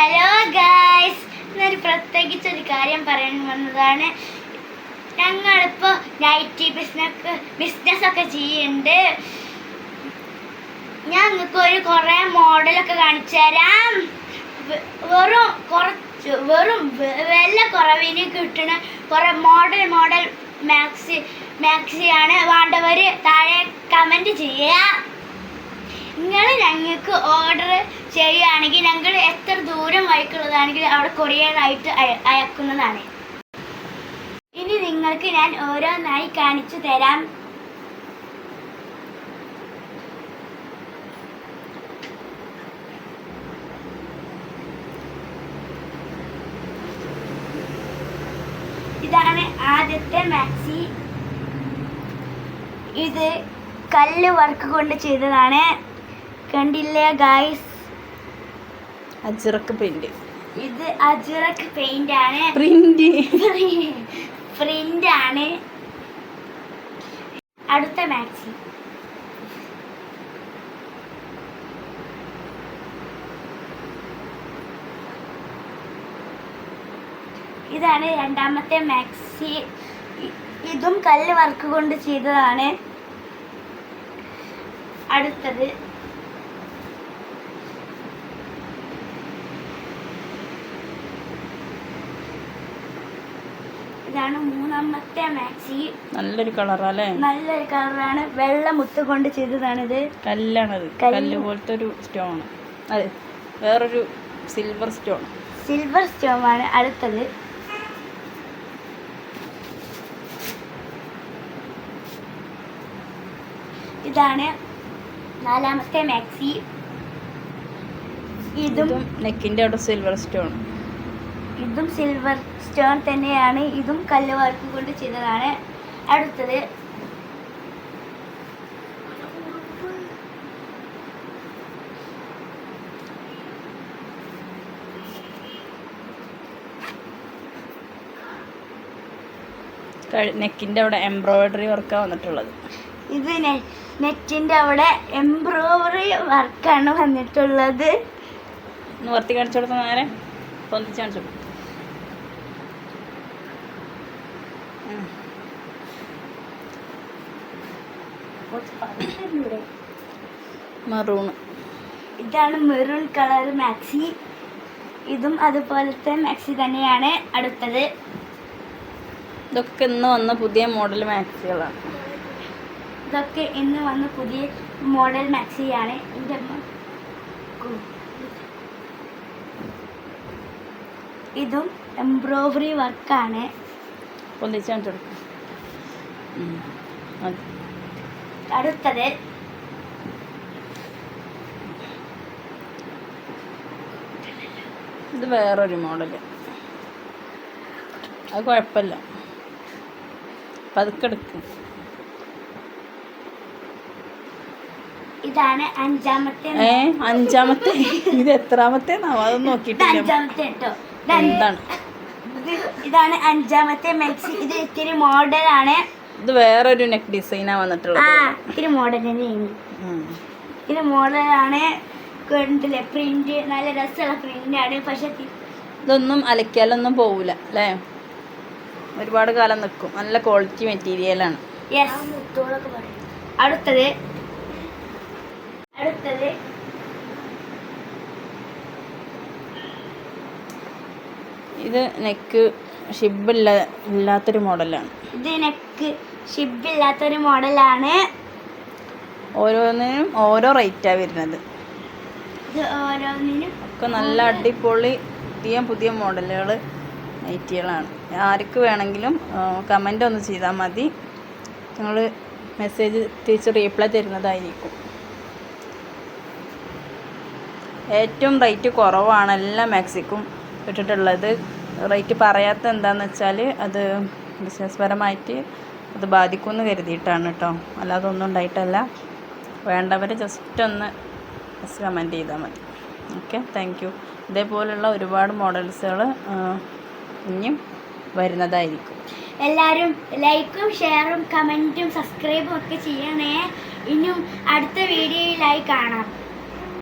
Hello guys ഇന്നൊരു പ്രത്യേകിച്ച് ഒരു കാര്യം പറയാൻ വന്നതാണ്. ഞങ്ങളിപ്പോൾ നൈറ്റി ബിസിനസ് ബിസിനസ് ഒക്കെ ചെയ്യുന്നുണ്ട്. ഞാൻ നിങ്ങൾക്ക് ഒരു കുറേ മോഡലൊക്കെ കാണിച്ചു തരാം. വെറും കുറച്ച് വെറും വില കുറവിന് കിട്ടുന്ന കുറേ മോഡൽ മോഡൽ മാക്സി മാക്സിയാണ് വേണ്ടവർ താഴെ കമന്റ് ചെയ്യുക. നിങ്ങൾ ഞങ്ങൾക്ക് ഓർഡർ ചെയ്യുകയാണെങ്കിൽ ഞങ്ങൾ എത്ര ദൂരം വഴിക്കുള്ളതാണെങ്കിൽ അവിടെ കൊറിയറായിട്ട് അയക്കുന്നതാണ്. ഇനി നിങ്ങൾക്ക് ഞാൻ ഓരോന്നായി കാണിച്ചു തരാം. ഇതാണ് ആദ്യത്തെ മാക്സി. ഇത് കല്ല് വർക്ക് കൊണ്ട് ചെയ്തതാണ്. കണ്ടില്ലേ ഗായ്സ് അജിറക്ക് പെയിന്റ് ഇത് അജിറക്ക് പെയിന്റ് ആണ്. പ്രിന്റ് പ്രിന്റ് ആണ്. അടുത്ത മാക്സി. ഇതാണ് രണ്ടാമത്തെ മാക്സി. ഇതും കല്ല് വർക്ക് കൊണ്ട് ചെയ്തതാണ്. അടുത്തത് ഇതാണ് മൂന്നാമത്തെ മാക്സി നല്ലൊരു കളറല്ലേ? നല്ലൊരു കളറാണ്. വെള്ള മുത്ത് കൊണ്ട് ചെയ്തതാണിത്. കല്ലാണത്. കല്ല്. കല്ല് പോലത്തെ ഒരു സ്റ്റോൺ അതെ വേറൊരു സിൽവർ സ്റ്റോൺ സിൽവർ സ്റ്റോൺ ആണ് അടുത്തത്. ഇതാണ് നാലാമത്തെ മാക്സി ഇതും നെക്കിന്റെ അവിടെ സിൽവർ സ്റ്റോൺ ഇതും സിൽവർ സ്റ്റോൺ തന്നെയാണ്. ഇതും കല്ല് വർക്ക് കൊണ്ട് ചെയ്തതാണ്. അടുത്തത്. നെക്കിന്റെ അവിടെ എംബ്രോയിഡറി വർക്കാണ് വന്നിട്ടുള്ളത്. ഇത് നെക്കിന്റെ അവിടെ എംബ്രോയിഡറി വർക്കാണ് വന്നിട്ടുള്ളത്. ഒന്ന് വർത്തി കാണിച്ചു കൊടുത്ത നേരെ പൊന്തിച്ച് കാണിച്ചു കൊടുക്ക്. ഉം. മറൂണ് ഇതാണ് മെറൂൺ കളർ മാക്സി. ഇതും അതുപോലത്തെ മാക്സി തന്നെയാണ് അടുത്തത്. ഇതൊക്കെ ഇന്ന് വന്ന പുതിയ മോഡൽ മാക്സികളാണ്. ഇതൊക്കെ ഇന്ന് വന്ന പുതിയ മോഡൽ മാക്സിയാണ്. എന്റെ ഇതും എംബ്രോയിഡറി വർക്കാണ്. പൊന്തിച്ച് കാണിച്ചു കൊടുക്കും അടുത്തത്. ഇത് വേറൊരു മോഡൽ. അത് കുഴപ്പമില്ല. പതുക്കെ എടുക്കും. ഇതാണ് അഞ്ചാമത്തെ. ഏ അഞ്ചാമത്തെ. ഇത് എത്രാമത്തെ അതൊന്നും നോക്കിയിട്ടില്ല. എന്താണ്? ഇത് ഇതാണ് അഞ്ചാമത്തെ മാക്സി ഇത് ഇത്തിരി മോഡലാണ് ഇത് വേറൊരു നെക്ക് ഡിസൈനാ ആ വന്നിട്ടുള്ളത്. ഇത്തിരി മോഡൽ തന്നെയാണ്. ഇത് മോഡലാണ് കണ്ടില്ലേ പ്രിന്റ് നല്ല രസമുള്ള പ്രിന്റ് ആണ്. പക്ഷെ ഇതൊന്നും അലക്കിയാലൊന്നും പോവില്ല അല്ലേ? ഒരുപാട് കാലം നിൽക്കും നല്ല ക്വാളിറ്റി മെറ്റീരിയലാണ് യെസ് അടുത്തത്. അടുത്തത്. ഇത് നെക്ക് ഷിബില്ല ഇല്ലാത്തൊരു മോഡലാണ് ഇത് നെക്ക് ഷിബ് ഷിബില്ലാത്തൊരു മോഡലാണ് ഓരോന്നിനും ഓരോ റേറ്റാണ് വരുന്നത്. ഇത് ഓരോന്നിനും ഒക്കെ നല്ല അടിപൊളി പുതിയ പുതിയ മോഡലുകൾ നൈറ്റികളാണ് ആർക്ക് വേണമെങ്കിലും കമന്റ് ഒന്ന് ചെയ്താൽ മതി. നിങ്ങൾ മെസ്സേജ് തിരിച്ച് റീപ്ലൈ തരുന്നതായിരിക്കും. ഏറ്റവും റേറ്റ് കുറവാണ് എല്ലാ മാക്സിക്കും ഇട്ടിട്ടുള്ളത്. റേറ്റ് പറയാത്ത എന്താണെന്ന് വെച്ചാൽ അത് ബിസിനസ് പരമായിട്ട് അത് ബാധിക്കുമെന്ന് കരുതിയിട്ടാണ് കേട്ടോ. അല്ലാതെ ഒന്നും ഉണ്ടായിട്ടല്ല. വേണ്ടവർ ജസ്റ്റ് ഒന്ന് കമന്റ് ചെയ്താൽ മതി. ഓക്കെ താങ്ക് യു ഇതേപോലുള്ള ഒരുപാട് മോഡൽസുകൾ ഇനിയും വരുന്നതായിരിക്കും. എല്ലാവരും ലൈക്കും ഷെയറും കമന്റും സബ്സ്ക്രൈബും ഒക്കെ ചെയ്യണേ. ഇനിയും അടുത്ത വീഡിയോയിലായി കാണാം.